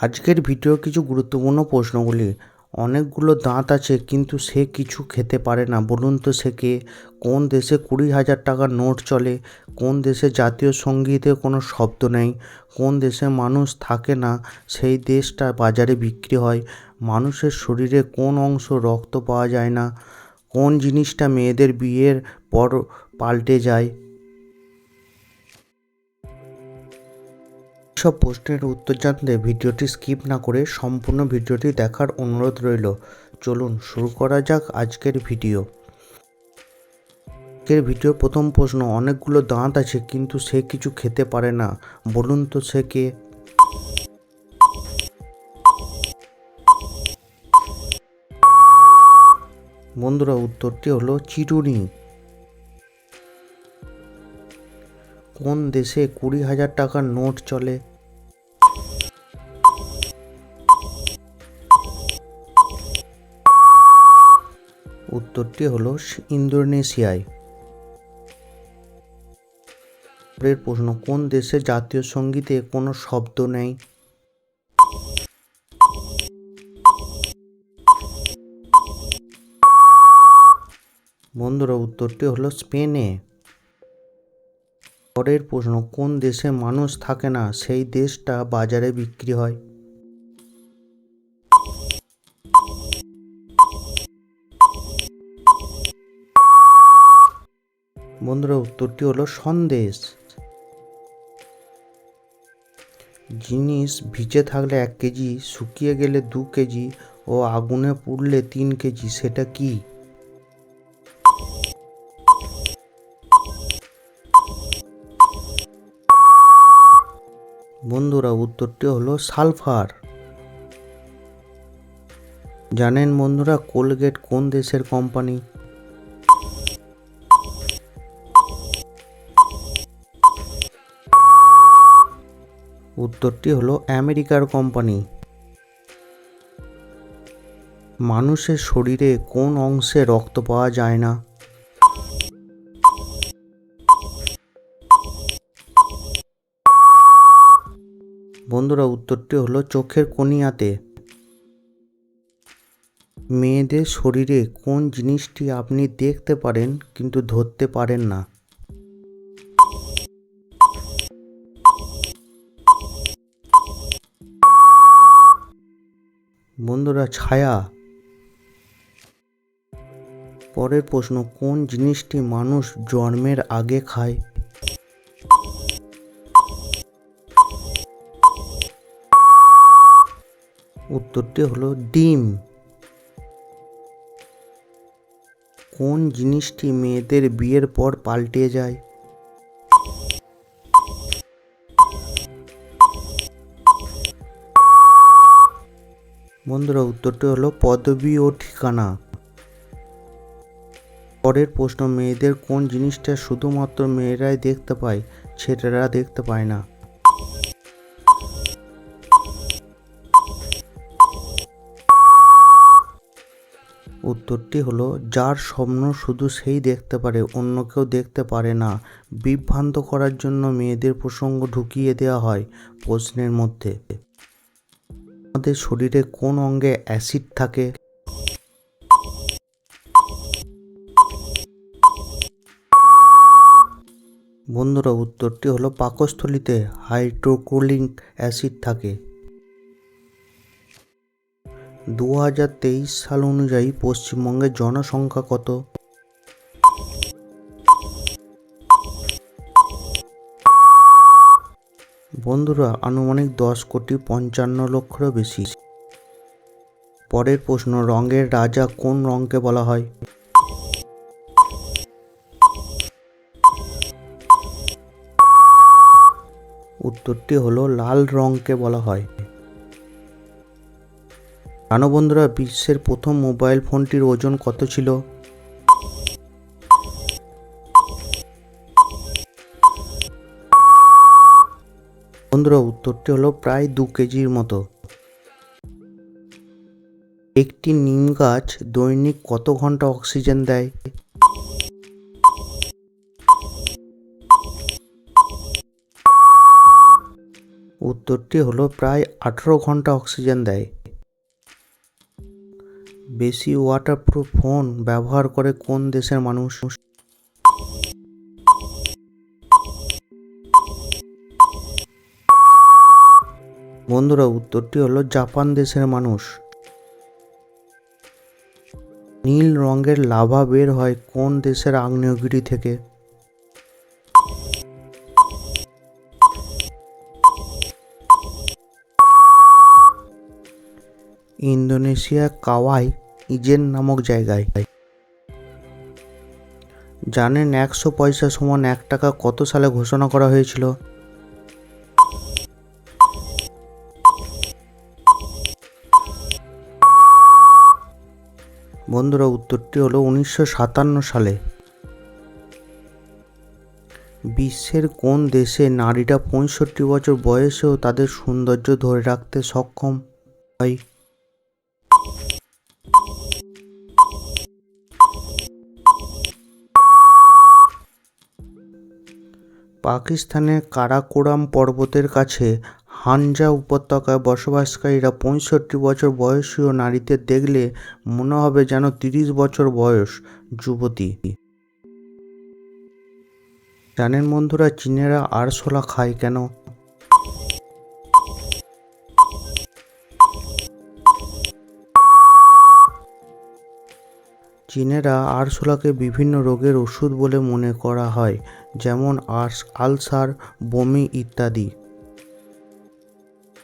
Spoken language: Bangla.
আজকের ভিডিও কিছু গুরুত্বপূর্ণ প্রশ্নগুলি। অনেকগুলো দাঁত আছে, কিন্তু সে কিছু খেতে পারে না। বলুন তো সে কে? কোন দেশে কুড়ি হাজার টাকার নোট চলে? কোন দেশে জাতীয় সঙ্গীতে কোনো শব্দ নেই? কোন দেশে মানুষ থাকে না, সেই দেশটা বাজারে বিক্রি হয়? মানুষের শরীরে কোন অংশ রক্ত পাওয়া যায় না? কোন জিনিসটা মেয়েদের বিয়ের পর পাল্টে যায়? সব প্রশ্নের উত্তর জানতে ভিডিওটি স্কিপ না করে সম্পূর্ণ ভিডিওটি দেখার অনুরোধ রইল। চলুন শুরু করা যাক আজকের ভিডিও। আজকের ভিডিও প্রথম প্রশ্ন, অনেকগুলো দাঁত আছে কিন্তু সে কিছু খেতে পারে না। বলুন তো সে কে? বন্ধুরা, উত্তরটি হলো চিরুনি। কোন দেশে কুড়ি হাজার টাকার নোট চলে? উত্তরটি হলো ইন্দোনেশিয়ায়। পরের প্রশ্ন, কোন দেশে জাতীয় সঙ্গীতে কোনো শব্দ নেই? বন্ধুরা, উত্তরটি হলো স্পেনে। পরের প্রশ্ন, কোন দেশে মানুষ থাকে না, সেই দেশটা বাজারে বিক্রি হয়? বন্ধুরা উত্তরটি হলো সন্দেশ। জিনিস ভিজে থাকলে এক কেজি, শুকিয়ে গেলে দু কেজি ও আগুনে পুড়লে তিন কেজি, সেটা কি? বন্ধুরা, উত্তরটি হলো সালফার। জানেন বন্ধুরা, কোলগেট কোন দেশের কোম্পানি? উত্তরটি হলো আমেরিকার কোম্পানি। মানুষের শরীরে কোন অংশে রক্ত পাওয়া যায় না? বন্ধুরা, উত্তরটি হলো চোখের কনিয়াতে মেয়েদের শরীরে কোন জিনিসটি আপনি দেখতে পারেন কিন্তু ধরতে পারেন না? বন্ধুরা, ছায়া। পরের প্রশ্ন, কোন জিনিসটি মানুষ জন্মের আগে খায়? উত্তরটি হলো ডিম। কোন জিনিসটি মেয়েদের বিয়ের পর পাল্টে যায়? বন্ধুরা, উত্তরটি হলো পদবি ও ঠিকানা। পরের প্রশ্ন, মেয়েদের কোন জিনিসটা শুধুমাত্র মেয়েরাই দেখতে পায়, ছেলেরা দেখতে পায় না? উত্তরটি হলো, যার স্বপ্ন শুধু সেই দেখতে পারে, অন্য কেউ দেখতে পারে না। বিভ্রান্ত করার জন্য মেয়েদের প্রসঙ্গ ঢুকিয়ে দেওয়া হয় প্রশ্নের মধ্যে। আমাদের শরীরে কোন অঙ্গে অ্যাসিড থাকে? বন্ধুরা, উত্তরটি হলো পাকস্থলিতে হাইড্রোক্লোরিক অ্যাসিড থাকে। দু সাল অনুযায়ী পশ্চিমবঙ্গের জনসংখ্যা কত? বন্ধুরা, আনুমানিক দশ কোটি পঞ্চান্ন লক্ষেরও বেশি। পরের প্রশ্ন, রঙের রাজা কোন রঙকে বলা হয়? উত্তরটি হলো, লাল রঙকে বলা হয়। বন্ধুরা, বিশ্বের প্রথম মোবাইল ফোনটির ওজন কত ছিল? বন্ধুরা উত্তরটি হলো প্রায় দু কেজির মতো। একটি নিম গাছ দৈনিক কত ঘণ্টা অক্সিজেন দেয়? উত্তরটি হলো প্রায় আঠেরো ঘণ্টা অক্সিজেন দেয়। বেশি ওয়াটারপ্রুফ ফোন ব্যবহার করে কোন দেশের মানুষ? বন্ধুরা, উত্তরটি হলো জাপান দেশের মানুষ। নীল রঙের লাভা বের হয় কোন দেশের আগ্নেয়গিরি থেকে? ইন্দোনেশিয়া, কাওয়াই, ইজেন নামক জায়গায়। জানেন একশো পয়সা সমান এক টাকা কত সালে ঘোষণা করা হয়েছিল? বন্ধুরা, উত্তরটি হলো উনিশশো সাতান্ন সালে। বিশ্বের কোন দেশে নারীরা পঁয়ষট্টি বছর বয়সেও তাদের সৌন্দর্য ধরে রাখতে সক্ষম হয়? পাকিস্তানের কারাকোরাম পর্বতের কাছে হানজা উপত্যকায় বসবাসকারীরা পঁয়ষট্টি বছর বয়সীয় নারীদের দেখলে মনে হবে যেন তিরিশ বছর বয়স যুবতী। জানেন বন্ধুরা, চীনেরা আরশোলা খায় কেন? চীনেরা আরশোলাকে বিভিন্ন রোগের ওষুধ বলে মনে করা হয়, যেমন আর্স আলসার, বমি ইত্যাদি।